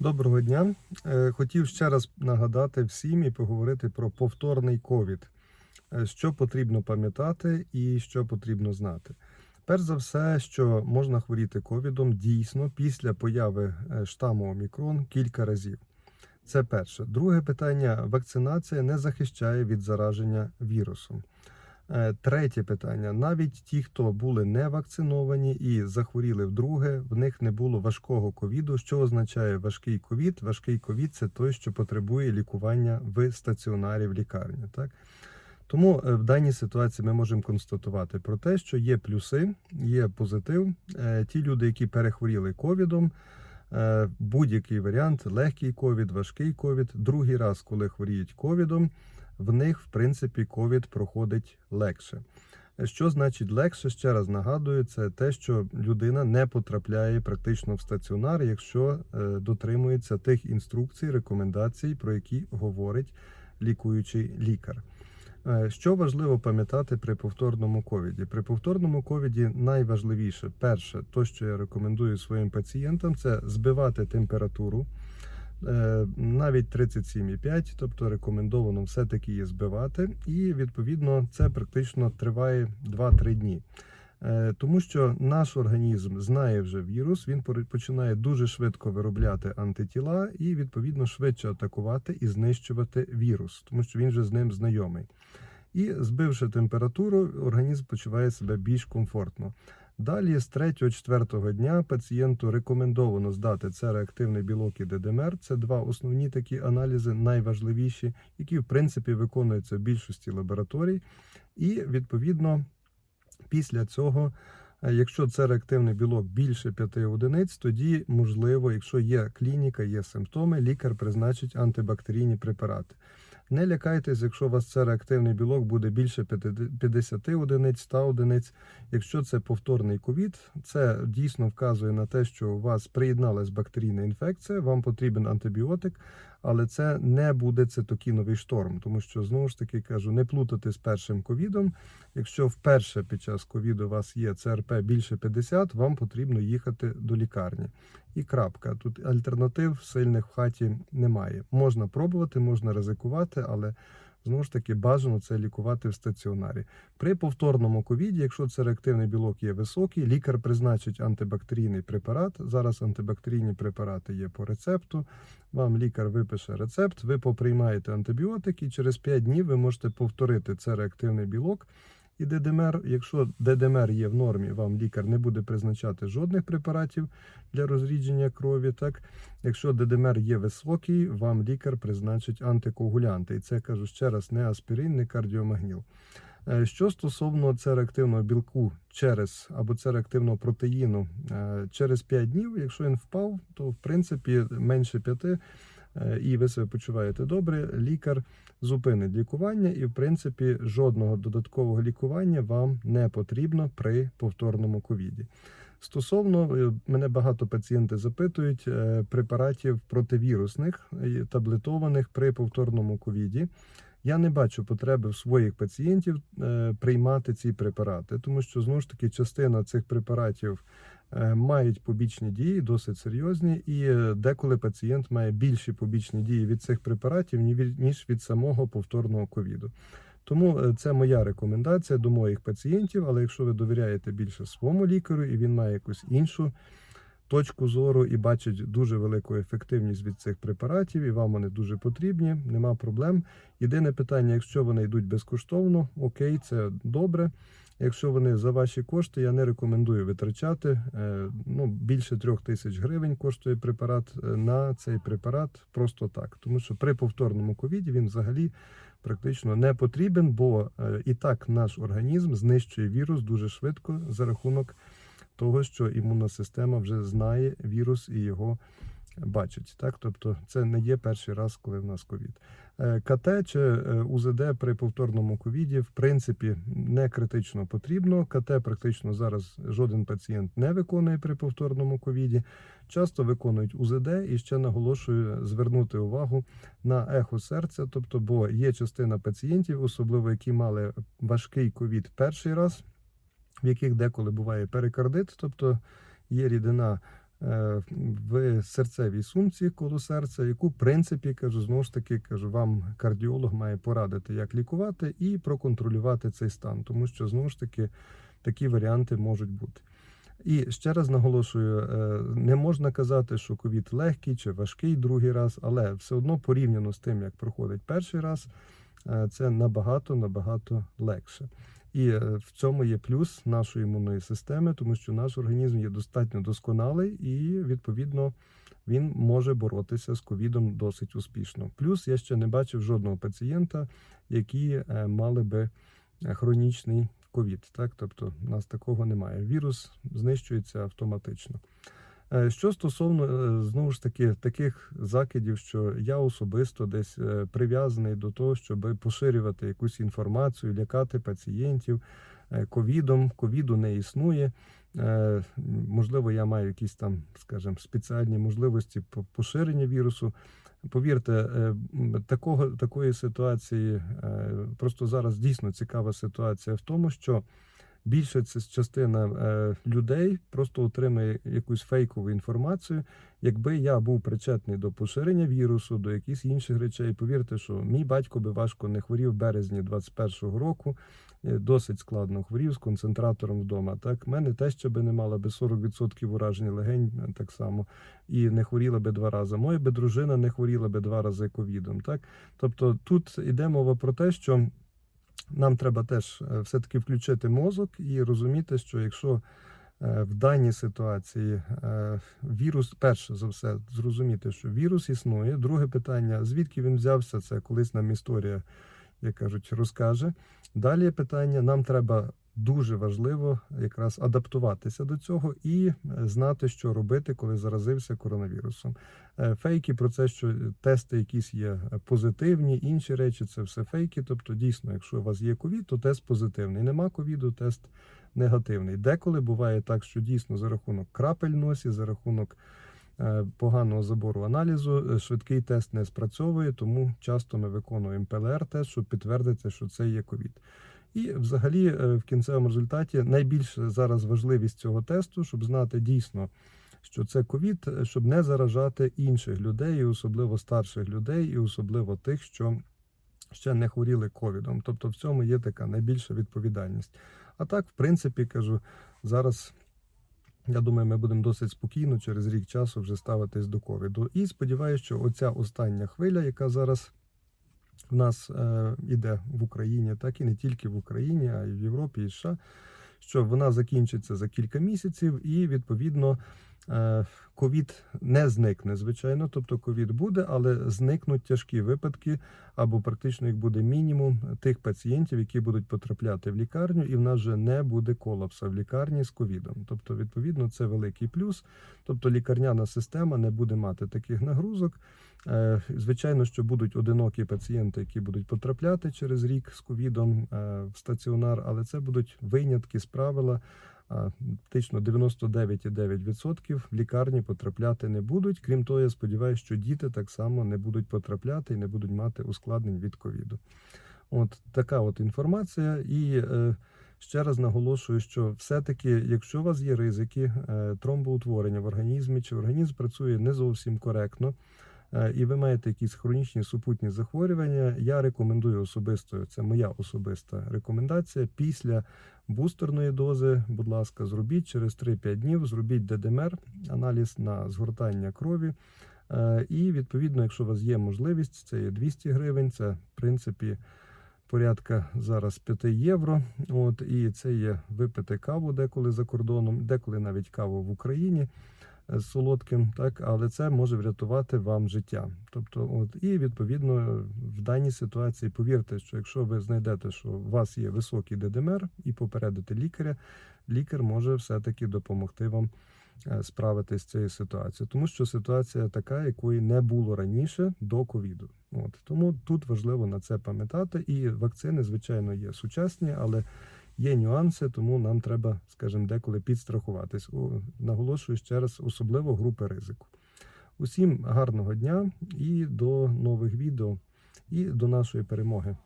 Доброго дня. Е, Хотів ще раз нагадати всім і поговорити про повторний ковід. Е, Що потрібно пам'ятати і що потрібно знати. Перш за все, що можна хворіти ковідом дійсно після появи е, штаму Омікрон кілька разів. Це перше. Друге питання: вакцинація не захищає від зараження вірусом. Е, Третє питання: навіть ті, хто були не вакциновані і захворіли вдруге, в них не було важкого ковіду. Що означає важкий ковід? Важкий ковід це той, що потребує лікування в стаціонарі в лікарні. Так тому е, в даній ситуації ми можемо констатувати про те, що є плюси, є позитив. Е, Ті люди, які перехворіли ковідом. Будь-який варіант, легкий ковід, важкий ковід. Другий раз, коли хворіють ковідом, в них, в принципі, ковід проходить легше. Що значить легше? Ще раз нагадую, це те, що людина не потрапляє практично в стаціонар, якщо е, дотримується тих інструкцій, рекомендацій, про які говорить лікуючий лікар. Е, Що важливо пам'ятати при повторному ковіді? При повторному ковіді найважливіше, перше, то, що я рекомендую своїм пацієнтам, це збивати температуру. Е, Навіть 37,5, тобто рекомендовано все-таки її збивати, і відповідно це практично триває 2-3 дні. Е, Тому що наш організм знає вже вірус, він починає дуже швидко виробляти антитіла і відповідно швидше атакувати і знищувати вірус, тому що він вже з ним знайомий. І збивши температуру, організм почуває себе більш комфортно. Далі з 3-4 дня пацієнту рекомендовано здати це реактивний білок і ДДМР. Це два основні такі аналізи, найважливіші, які в принципі виконуються в більшості лабораторій. І відповідно після цього, е, якщо це реактивний білок більше 5 одиниць, тоді можливо, якщо є клініка, є симптоми, лікар призначить антибактерійні препарати. Не лякайтесь, якщо у вас це реактивний білок буде більше 50 одиниць, 100 одиниць. Якщо це повторний ковід, це дійсно вказує на те, що у вас приєдналась бактерійна інфекція, вам потрібен антибіотик, але це не буде цитокіновий шторм, тому що знову ж таки кажу, не плутати з першим ковідом. Якщо вперше під час ковіду у вас є ЦРП більше 50, вам потрібно їхати до лікарні. І крапка. Тут альтернатив сильних в хаті немає. Можна пробувати, можна ризикувати, але знову ж таки бажано це лікувати в стаціонарі. При повторному ковіді, якщо це реактивний білок є високий, лікар призначить антибактерійний препарат. Зараз антибактерійні препарати є по рецепту. Вам лікар випише рецепт, ви поприймаєте антибіотик, і через 5 днів ви можете повторити це реактивний білок. І ДДМР, якщо ДДМР є в нормі, вам лікар не буде призначати жодних препаратів для розрідження крові. Так, якщо ДДМР є високий, вам лікар призначить антикоагулянти. І це кажу ще раз, не аспірин, не кардіомагніл. Е, Що стосовно цереактивного білку через або цереактивного протеїну е, через 5 днів, якщо він впав, то в принципі менше 5 е, і ви себе почуваєте добре, лікар зупинить лікування, і в принципі жодного додаткового лікування вам не потрібно при повторному ковіді. Стосовно е, мене багато пацієнти запитують е, препаратів противірусних е, таблетованих при повторному ковіді. Я не бачу потреби в своїх пацієнтів приймати ці препарати, тому що знову ж таки частина цих препаратів мають побічні дії, досить серйозні, і е, деколи пацієнт має більші побічні дії від цих препаратів, ніж від самого повторного ковіду. Тому е, це моя рекомендація до моїх пацієнтів. Але якщо ви довіряєте більше своєму лікарю і він має якусь іншу точку зору і бачить дуже велику ефективність від цих препаратів, і вам вони дуже потрібні, нема проблем. Єдине питання, якщо вони йдуть безкоштовно, окей, це добре. Якщо вони за ваші кошти, я не рекомендую витрачати. Е, Ну, більше трьох тисяч гривень коштує препарат е, на цей препарат просто так. Тому що при повторному ковіді він взагалі практично не потрібен, бо е, і так наш організм знищує вірус дуже швидко за рахунок того, що імунна система вже знає вірус і його бачить. Так, тобто це не є перший раз, коли в нас ковід. Е, КТ чи е, УЗД при повторному ковіді в принципі не критично потрібно. КТ практично зараз жоден пацієнт не виконує при повторному ковіді. Часто виконують УЗД і ще наголошую звернути увагу на ехо серця. Тобто, бо є частина пацієнтів, особливо які мали важкий ковід перший раз, в яких деколи буває перикардит, тобто є рідина в серцевій сумці коло серця, яку, в принципі, кажу, знову ж таки, кажу, вам кардіолог має порадити, як лікувати і проконтролювати цей стан, тому що знову ж таки такі варіанти можуть бути. І ще раз наголошую: е, не можна казати, що ковід легкий чи важкий другий раз, але все одно порівняно з тим, як проходить перший раз, е, це набагато набагато легше. І е, в цьому є плюс нашої імунної системи, тому що наш організм є достатньо досконалий і відповідно він може боротися з ковідом досить успішно. Плюс я ще не бачив жодного пацієнта, які е, мали би е, хронічний ковід. Так, тобто у нас такого немає. Вірус знищується автоматично. Е, Що стосовно е, знову ж таки таких закидів, що я особисто десь е, прив'язаний до того, щоб поширювати якусь інформацію, лякати пацієнтів ковідом, ковіду не існує. Можливо, я маю якісь там, скажімо, спеціальні можливості по поширення вірусу. Повірте, такого такої ситуації просто зараз дійсно цікава ситуація в тому, що більша частина е, людей просто отримує якусь фейкову інформацію. Якби я був причетний до поширення вірусу, до якихось інших речей, повірте, що мій батько би важко не хворів в березні 21-го року. е, Досить складно хворів з концентратором вдома. Так, мене теща би не мала би 40% ураження легень е, так само і не хворіла би два рази. Моя би дружина не хворіла би два рази ковідом. Так, тобто тут йде мова про те, що нам треба теж е, все-таки включити мозок і розуміти, що якщо е, в даній ситуації е, вірус, перше за все, зрозуміти, що вірус існує. Друге питання: звідки він взявся? Це колись нам історія, як кажуть, розкаже. Далі питання: нам треба. Дуже важливо якраз адаптуватися до цього і е, знати, що робити, коли заразився коронавірусом. Е, Фейки про це, що тести якісь є е, позитивні, інші речі це все фейки. Тобто, дійсно, якщо у вас є ковід, то тест позитивний. Нема ковіду, тест негативний. Деколи буває так, що дійсно за рахунок крапель носі, за рахунок поганого забору аналізу, швидкий тест не спрацьовує, тому часто ми виконуємо ПЛР-тест, щоб підтвердити, що це є ковід. І взагалі е, в кінцевому результаті найбільше зараз важливість цього тесту, щоб знати дійсно, що це ковід, е, щоб не заражати інших людей, і особливо старших людей, і особливо тих, що ще не хворіли ковідом. Тобто в цьому є така найбільша відповідальність. А так, в принципі, кажу, зараз. Я думаю, ми будемо досить спокійно через рік часу вже ставитись до ковіду. І сподіваюся, що оця остання хвиля, яка зараз в нас е, іде в Україні, так і не тільки в Україні, а й в Європі і США, що вона закінчиться за кілька місяців, і відповідно е, ковід не зникне, звичайно. Тобто ковід буде, але зникнуть тяжкі випадки, або практично їх буде мінімум тих пацієнтів, які будуть потрапляти в лікарню, і в нас вже не буде колапса в лікарні з ковідом. Тобто, відповідно, це великий плюс. Тобто, лікарняна система не буде мати таких нагрузок. Е, Звичайно, що будуть одинокі пацієнти, які будуть потрапляти через рік з ковідом е, в стаціонар, але це будуть винятки з правила. А, 99,9% в лікарні потрапляти не будуть. Крім того, я сподіваюся, що діти так само не будуть потрапляти і не будуть мати ускладнень від ковіду. От така от інформація. І е, ще раз наголошую, що все-таки, якщо у вас є ризики е, тромбоутворення в організмі, чи організм працює не зовсім коректно, і ви маєте якісь хронічні супутні захворювання, я рекомендую особисто, це моя особиста рекомендація. Після бустерної дози, будь ласка, зробіть через 3-5 днів, зробіть ДДМР, аналіз на згортання крові. Е, І відповідно, якщо у вас є можливість, це є 200 гривень, це в принципі порядка зараз 5 євро. От і це є випити каву деколи за кордоном, деколи навіть каву в Україні е, солодким, так, але це може врятувати вам життя. Тобто, от і відповідно в даній ситуації повірте, що якщо ви знайдете, що у вас є високий ДДМР і попередите лікаря, лікар може все-таки допомогти вам е, справитись з цією ситуацією, тому що ситуація така, якої не було раніше до ковіду. От тому тут важливо на це пам'ятати. І вакцини, звичайно, є сучасні, але є нюанси, тому нам треба, скажімо, деколи підстрахуватись. Наголошую ще раз, особливо групи ризику. Усім гарного дня і до нових відео, і до нашої перемоги.